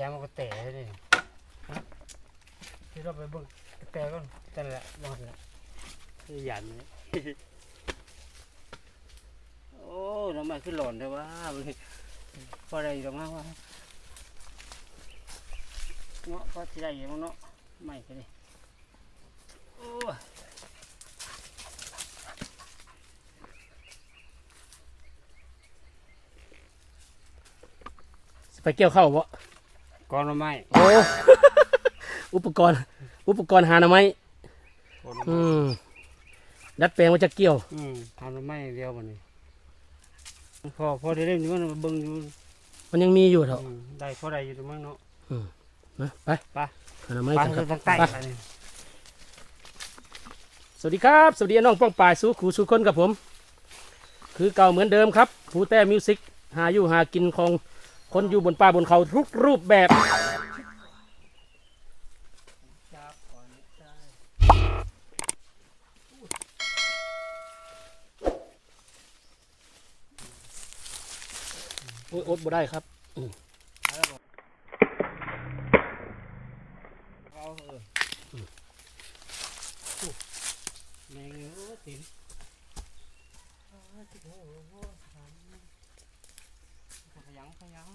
ยางมันก็แตะเลยฮะที่เราไปเบิ่งกระแตก่อนแต่นแหละบ่หันละคือหยันเลยโอ้น้ำมันขึ้นหล่นเลยว่ามันพอได้ดอกมากว่าเนาะพอสิได้อยังเนาะไม่ก็ดิโอ้ยไปเกี่ยวเข้าวบ่ ก้อนละไม้โอ้ อุปกรณ์ อุปกรณ์หาหน่อไม้ก้อนละอืไม้มดัดแปลงมาจากเกี่ยว อืมทำละไม้เดียวมันนี่พอพอได้เล่นอยู่มันเบิ่งอยู่มันยังมีอยู่เถอะอืมได้พอได้อยู่ตรงนั้นเนาะ นะไปไป หาหน่อไม้ไปกันครับทางใต้ไป ไปนี่สวัสดีครับ สวัสดีน้องป้องปายสู้ขู่สู้คนกับผม คือเก่าเหมือนเดิมครับ ผู้แต่มิวสิกหาอยู่หากินของ คนอยู่บนป่าบนเขาทุกรูปแบบจับก่อนใช่โอ้ยบ่ได้ครับ เอาแล้วบอกเอาเอออืมโอ้แมงเอ้ยติ๋มเอาไว้ที่โอ้โหทำขยันขยัน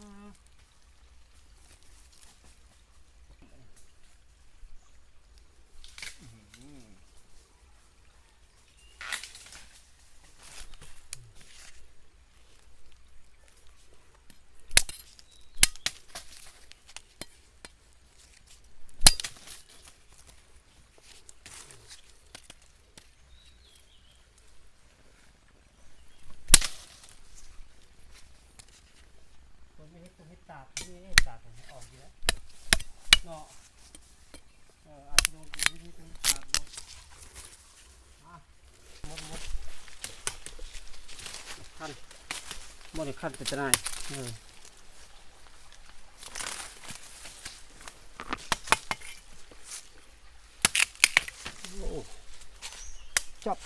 คนไม่ให้ตัวให้ ตาดนี่ให้ตาผมออกอยู่แล้วเนาะเอออาจจะโดนตัวนี้ตัวตาดโดนอะหมดหมดขั้นหมดขั้นเป็นจะได้เออจับ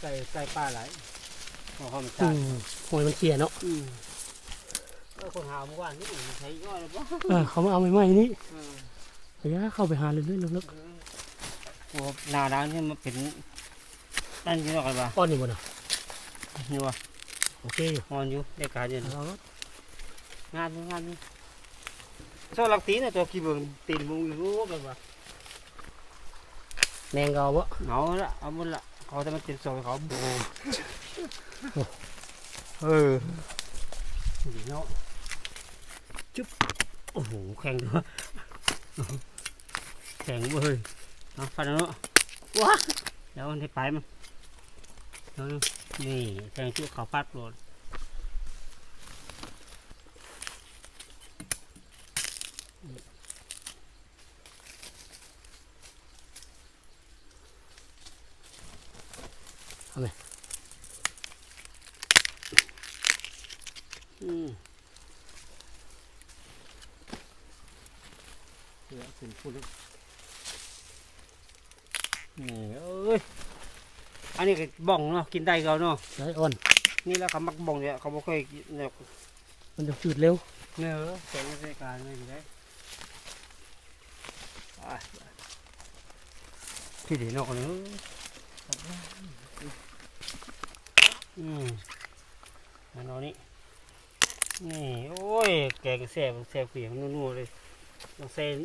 ใส่ใส่ปลาไหลพอเขามันอืจัดมหอยมันเขียเนาะอืมเออคนหาเมื่อวานนี่ใช้ย่อยหรือเปล่าเออเขามาเอาใหม่ๆนี่เออเดี๋ยวเข้าไปหาเรื่อยๆลึกโอ้หนาดังนี่มันเป็นนั่นอยี่หรอกป่ะๆก้อนนี่บ่น่ะนี่วะโอเคอยู่นอนอยู่ได้การอยู่เอางานนี่งานนี่โซ่ลักตีนนะตัวกี่เบิ่งตีนมุงอยู่รู้กันป่ะแมงเกาบ่เอาละเอาหมดละ เขาจะมาเต็มโซ่เขาโบเออดีเนาะจุ๊บโอ้โหแข็งด้วยแข็งเว้ยเอาฟันเอาเนาะว้าแล้วมันได้ไปมันเอาดูนี่แทงจุ๊เขาปัดโหลด อืมเดี๋ยวถึงพูดแล้วนี่เอ้ย อันนี้ก็บ้องเนาะ กินได้เขาเนาะไดอ่อน นี่แหล้วเขามักบ้องเนี่ยเขาบ่เคยกินเนี่ยมันจะจืดเร็ว เนื้อแสงรายการไม่ได้ไปที่ดีเนาะเนื้อ อืมอันนี้นี่ โอ้ย แกงแสบแสบเปียกนุ่นๆเลยต้องเส้น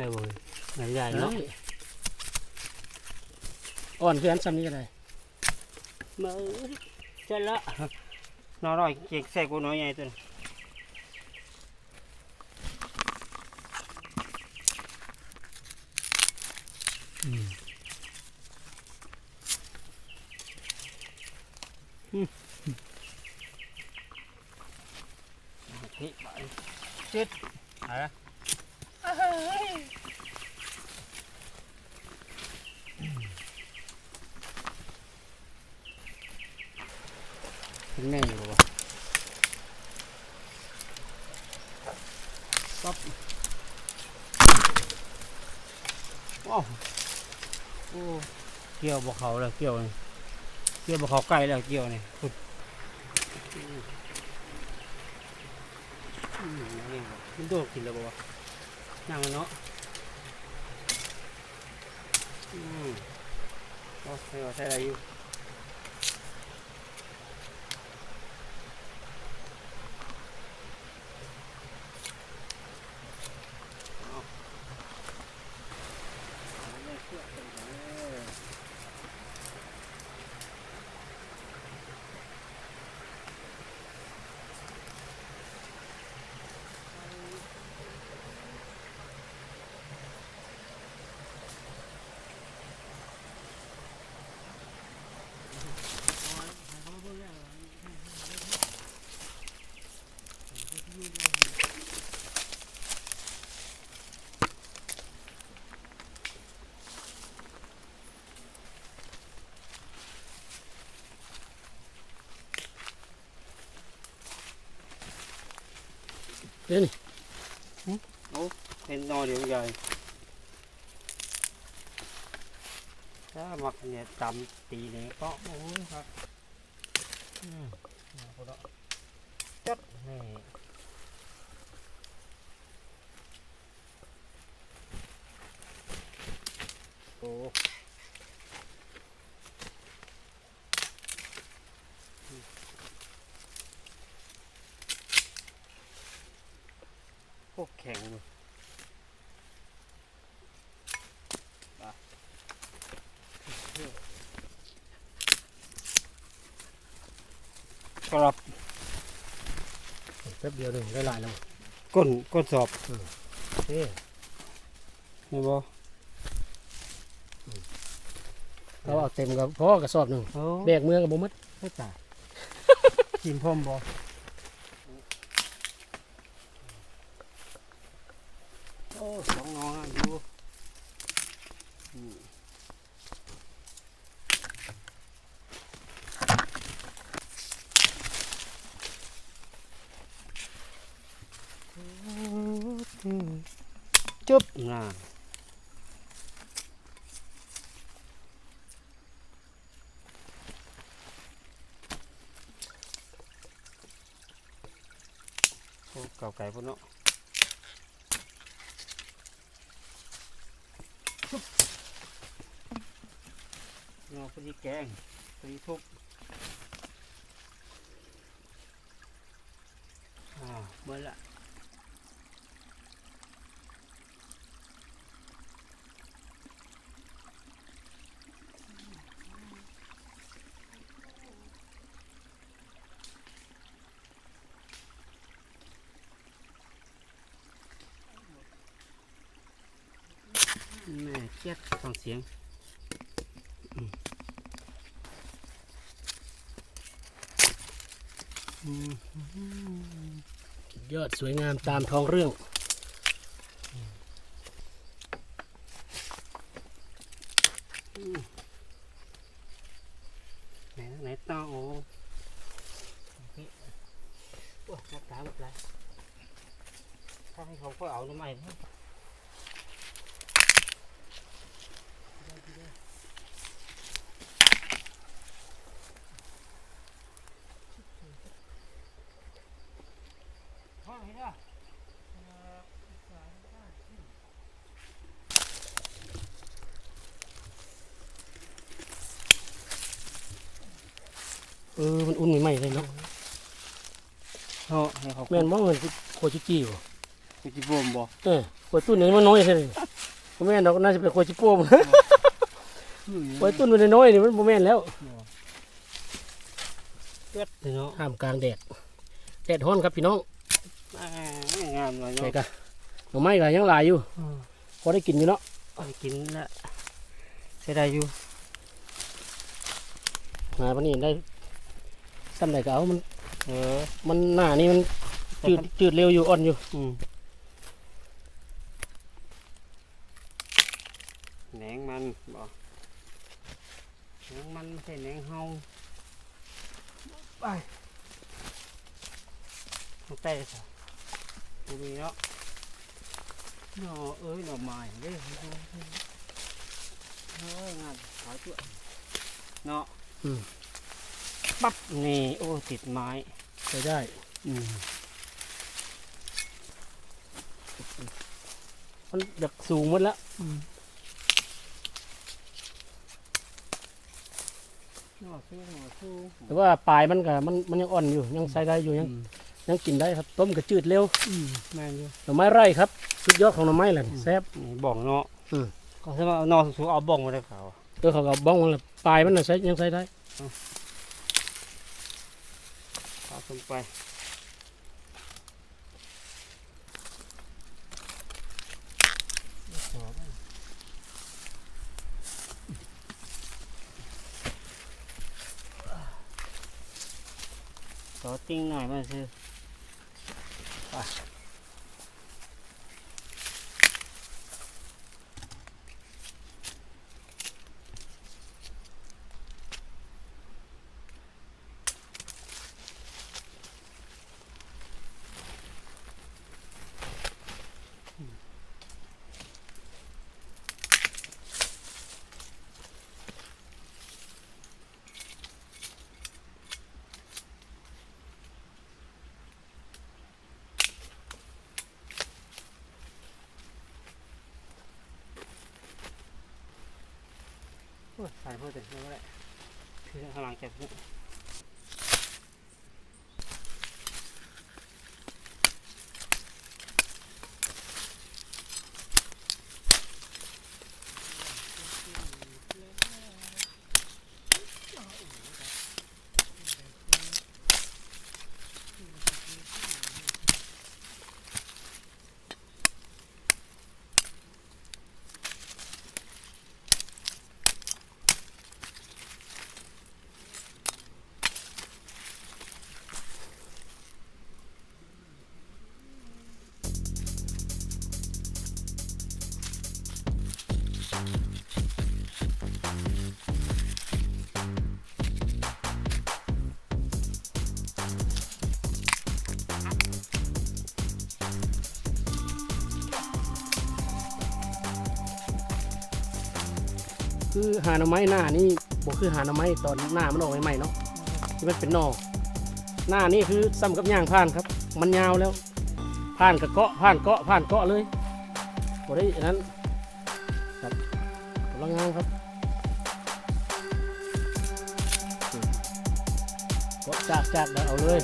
ได้บ่ไหนได้เนาะอ่อนเพื่อนซำนี้อะไรมือเสร็ละนอร่อยเก็กใส่กูน้อยใหญ่ตัวเจ็ดอะไร เป็นแม่อยู่บ่ปั๊บว้าวโอ้เกี่ยวบ่เขาแล้วเกี่ยวนี่เกี่ยวบ่เขาใกล้แล้วเกี่ยวนี่พุดอืมอืมนี่บ่มันโดดกินแล้วบ่วะ นั่งเนาะอืมโอ้ใช่ใช่อะไรอยู่ เดี๋ยวนี่เป็นนอเดียวใหญ่ถ้ามักเนี่ยจำตีเนี่ยก็โอ้ยครับอืมเอาพอละจัดนี่โอ้พ วกแข็งเลยครับแป๊บเดียวหนึ่งได้หลายแล้วก้นก้นสอบเอ๊ะนี่บ่เราเอาเต็มกับพ่อกระสอบหนึ่งแบกเมือกับบ่หมดไม่ตายกินพร้อมบ่โอ้สองน้องอะอยู่อืมจุ๊บน่ะ โอ้ เก่าไก่พุ่นเนาะเนาะพอดีแกงพอดีทุบอ่าเมื่อละแม่เจ็ดฟัง เสียงยอดสวยงามตามท้องเรื่อง ไหนไหนต่อโอ้โอเคโอ้มาตามมาแล้วถ้าให้เขาก็เอาทำไมนะพ่อเห็นป่ะ เออมันอุ่นใหม่ๆเลยเนาะเขาให้เขาแม่นบ่เงินโคชิกี้บ่คุจิบวมบ่เออขวดตุ้นนี่มันน้อยใช่ไหมบ่แม่นดอกน่าจะเป็นโคชิโป้มขวดตุ้นมันน้อยๆนี่มันบ่แม่นแล้วเลือดเนาะท่ามกลางแดดแดดร้อนครับพี่น้องอ่างามเลยใช่เนาะกะหน่อไม้ก็ยังหลายอยู่อืมพอได้กินอยู่เนาะเอาไปกินละใช้ได้อยู่มาวันนี้ได้ ซ้ำไหนก็เอามัน เออ มันหน้านี่มันจืดจืดเร็วอยู่อ่อนอยู่ อืมแหนงมันบ่แหนงมันไม่ใช่แหนงเฮาไปทางใต้ค่ะดูมีเนาะหน่อเอ้ยหน่อไม้เด้อเฮ้ยงานขายตัวเนาะอืม ปั๊บนี่โอ้ติดไม้ใช้ได้อืมมันอยากสูงหมดแล้วหน่อสู้หน่อสู้แต่ว่าปลายมันก็มันมันยังอ่อนอยู่ ยังใช้ได้อยู่ยัง ยังกินได้ครับ ต้มก็จืดเร็วอืมแม่นอยู่หน่อไม้ไร่ครับ สุดยอดของหน่อไม้แหละนี่แซ่บนี่บ้องเนาะอืมก็ใช่ว่าเอานอนสูงๆเอาบ้องมาได้เขาเออเขาก็บ้องมันแหละปลายมันน่ะใช้ยังใช้ได้ เอาขึ้นไปขอติ้งหน่ อยมาสิไปโอ้ยใส่เพื่อจะไม่ได้คือพลังเก็บ คือหาหน่อไม้หน้านี่บอกคือหาหน่อไม้ตอนหน้ามันออกใหม่ๆเนาะที่มันเป็นนอหน้านี่คือซ้ำกับย่างผ่านครับ มันยาวแล้วผ่านกับเกาะผ่านเกาะผ่านเกาะเลยบ่ได้อันนั้นครับกำลังงามครับเกาะจากจากแล้วเอาเลย